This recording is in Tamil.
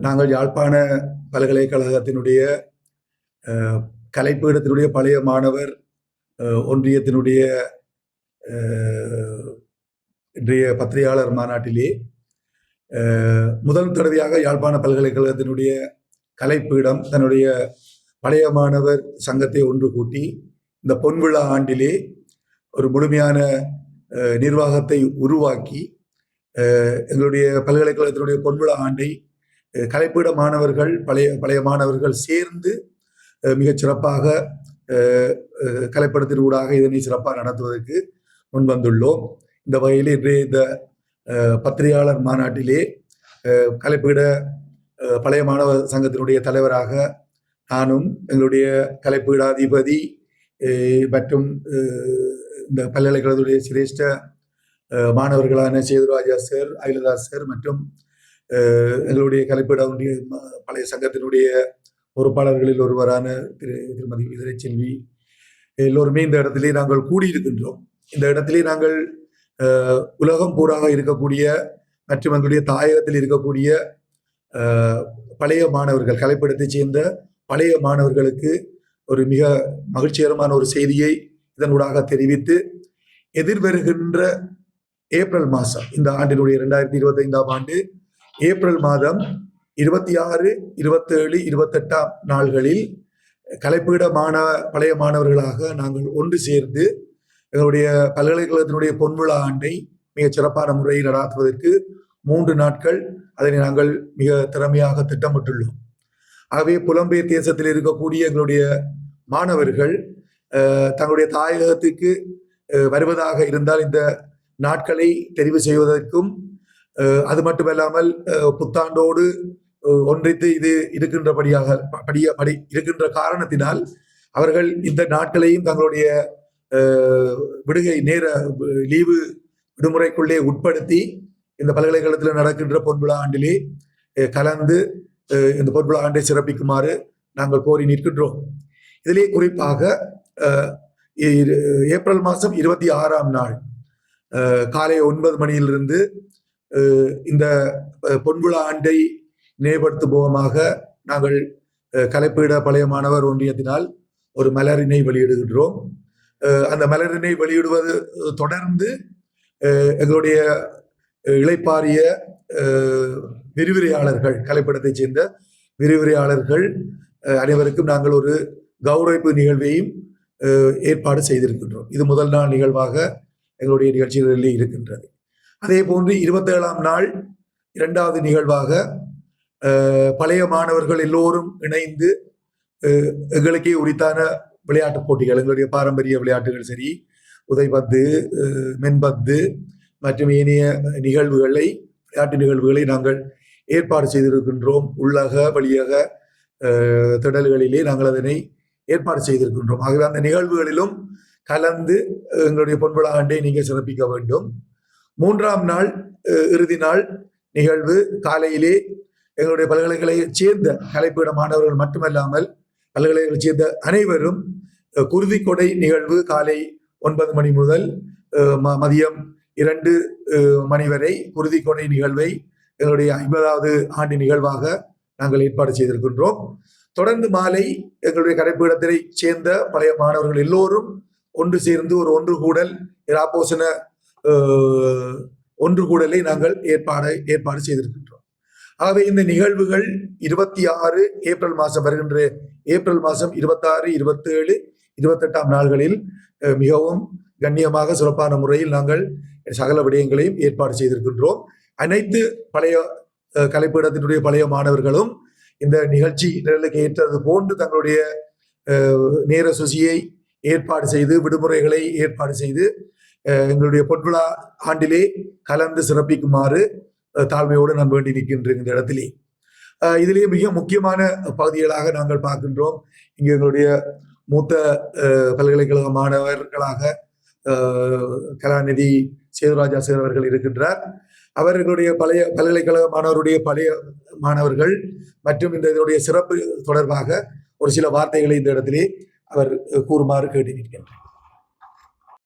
நாங்கள் யாழ்ப்பாண பல்கலைக்கழகத்தினுடைய கலைப்பீடத்தினுடைய பழைய மாணவர் ஒன்றியத்தினுடைய இன்றைய பத்திரிகையாளர் மாநாட்டிலே முதல் தடவையாக யாழ்ப்பாண பல்கலைக்கழகத்தினுடைய கலைப்பீடம் தன்னுடைய பழைய மாணவர் சங்கத்தை ஒன்று கூட்டி இந்த பொன்விழா ஆண்டிலே ஒரு முழுமையான நிர்வாகத்தை உருவாக்கி எங்களுடைய பல்கலைக்கழகத்தினுடைய பொன்விழா ஆண்டை கலைப்பீட மாணவர்கள் பழைய பழைய மாணவர்கள் சேர்ந்து மிகச் சிறப்பாக கலைப்படத்தின் ஊடாக இதனை சிறப்பாக நடத்துவதற்கு முன்வந்துள்ளோம். இந்த வகையில் இன்றைய இந்த பத்திரிகையாளர் மாநாட்டிலே கலைப்பீட பழைய மாணவர் சங்கத்தினுடைய தலைவராக நானும் எங்களுடைய கலைப்பீடாதிபதி மற்றும் இந்த பல்கலைக்கழகத்துடைய சிரேஷ்ட மாணவர்களான சேதுராஜா சார் அகிலதாஸ் சார் மற்றும் எங்களுடைய கலைப்பிடம் பழைய சங்கத்தினுடைய பொறுப்பாளர்களில் ஒருவரான திரு திருமதி விதிரை செல்வி எல்லோருமே இந்த இடத்திலே நாங்கள் கூடியிருக்கின்றோம். இந்த இடத்திலே நாங்கள் உலகம் பூராக இருக்கக்கூடிய மற்றும் எங்களுடைய தாயகத்தில் இருக்கக்கூடிய பழைய மாணவர்கள் கலைப்படத்தைச் சேர்ந்த பழைய மாணவர்களுக்கு ஒரு மிக மகிழ்ச்சிகரமான ஒரு செய்தியை இதனூடாக தெரிவித்து எதிர்வருகின்ற ஏப்ரல் மாதம் இந்த ஆண்டினுடைய இரண்டாயிரத்தி இருபத்தைந்தாம் ஆண்டு ஏப்ரல் மாதம் இருபத்தி ஆறு இருபத்தேழு இருபத்தெட்டாம் நாள்களில் கலைப்பீட மாணவ பழைய மாணவர்களாக நாங்கள் ஒன்று சேர்ந்து எங்களுடைய பல்கலைக்கழகத்தினுடைய பொன்விழா ஆண்டை மிகச் சிறப்பான முறையில் நடாத்துவதற்கு மூன்று நாட்கள் அதனை நாங்கள் மிக திறமையாக திட்டமிட்டுள்ளோம். ஆகவே புலம்பெயர் தேசத்தில் இருக்கக்கூடிய எங்களுடைய மாணவர்கள் தங்களுடைய தாயகத்துக்கு வருவதாக இருந்தால் இந்த நாட்களை தெரிவு செய்வதற்கும் அது மட்டுமல்லாமல் புத்தாண்டோடு ஒன்றித்து இது இருக்கின்றபடியாக படிய படி இருக்கின்ற காரணத்தினால் அவர்கள் இந்த நாட்களையும் தங்களுடைய விடுகை நேர லீவு விடுமுறைக்குள்ளே உட்படுத்தி இந்த பல்கலைக்கழகத்தில் நடக்கின்ற பொன்விழா ஆண்டிலே கலந்து இந்த பொன்விழா ஆண்டை சிறப்பிக்குமாறு நாங்கள் கோரி நிற்கின்றோம். இதிலே குறிப்பாக இரு- ஏப்ரல் மாதம் இருபத்தி ஆறாம் நாள் காலை ஒன்பது மணியிலிருந்து இந்த பொன்விழா ஆண்டை நினைவுபடுத்துபோகமாக நாங்கள் கலைப்பீட பழைய மாணவர் ஒன்றியத்தினால் ஒரு மலரினை வெளியிடுகின்றோம். அந்த மலரினை வெளியிடுவது தொடர்ந்து எங்களுடைய இளைப்பாரிய விரிவிரையாளர்கள் விரிவுரையாளர்கள் கலைப்படத்தைச் சேர்ந்த விரிவுரையாளர்கள் அனைவருக்கும் நாங்கள் ஒரு கௌரவிப்பு நிகழ்வையும் ஏற்பாடு செய்திருக்கின்றோம். இது முதல் நாள் நிகழ்வாக எங்களுடைய நிகழ்ச்சிகளிலே இருக்கின்றது. அதே போன்று இருபத்தேழாம் நாள் இரண்டாவது நிகழ்வாக பழைய மாணவர்கள் எல்லோரும் இணைந்து எங்களுக்கே உரித்தான விளையாட்டுப் போட்டிகள் எங்களுடைய பாரம்பரிய விளையாட்டுகள் சரி உதைபந்து மென்பந்து மற்றும் ஏனைய நிகழ்வுகளை விளையாட்டு நிகழ்வுகளை நாங்கள் ஏற்பாடு செய்திருக்கின்றோம். உள்ளக வழியக திடல்களிலே நாங்கள் அதனை ஏற்பாடு செய்திருக்கின்றோம். ஆகவே அந்த நிகழ்வுகளிலும் கலந்து எங்களுடைய பொன்விழா ஆண்டை நீங்கள் சிறப்பிக்க வேண்டும். மூன்றாம் நாள் இறுதி நாள் நிகழ்வு காலையிலே எங்களுடைய பல்கலைக்கழகத்தைச் சேர்ந்த கலைப்பீட மாணவர்கள் மட்டுமல்லாமல் பல்கலைக்கழகத்தைச் சேர்ந்த அனைவரும் குருதிக்கொடை நிகழ்வு காலை ஒன்பது மணி முதல் மதியம் இரண்டு மணி வரை குருதிக்கொடை நிகழ்வை எங்களுடைய ஐம்பதாவது ஆண்டு நிகழ்வாக நாங்கள் ஏற்பாடு செய்திருக்கின்றோம். தொடர்ந்து மாலை எங்களுடைய கலைப்பீடத்தை சேர்ந்த பழைய மாணவர்கள் எல்லோரும் ஒன்று சேர்ந்து ஒரு ஒன்று கூடல் இராப்போசன ஒன்று கூடலை நாங்கள் ஏற்பாடு ஏற்பாடு செய்திருக்கின்றோம். ஆகவே இந்த நிகழ்வுகள் இருபத்தி ஆறு ஏப்ரல் மாதம் வருகின்ற ஏப்ரல் மாதம் இருபத்தாறு இருபத்தேழு இருபத்தெட்டாம் நாள்களில் மிகவும் கண்ணியமாக சிறப்பான முறையில் நாங்கள் சகல விடயங்களையும் ஏற்பாடு செய்திருக்கின்றோம். அனைத்து பழைய கலைப்பீடத்தினுடைய பழைய மாணவர்களும் இந்த நிகழ்ச்சி நிரலுக்கு ஏற்றது போன்று தங்களுடைய நேர சுசியை ஏற்பாடு செய்து விடுமுறைகளை ஏற்பாடு செய்து எங்களுடைய பொன்விழா ஆண்டிலே கலந்து சிறப்பிக்குமாறு தாழ்மையோடு நான் வேண்டி நிற்கின்றேன் இந்த இடத்திலே. இதிலே மிக முக்கியமான பகுதிகளாக நாங்கள் பார்க்கின்றோம். இங்கே எங்களுடைய மூத்த பல்கலைக்கழக மாணவர்களாக கலாநிதி சேதுராஜா சேர் அவர்கள் இருக்கின்றார். அவர்களுடைய பழைய பல்கலைக்கழக மாணவருடைய பழைய மாணவர்கள் மற்றும் இந்த இதனுடைய சிறப்பு தொடர்பாக ஒரு சில வார்த்தைகளை இந்த இடத்திலே அவர் கூறுமாறு கேட்டு நிற்கின்றார்.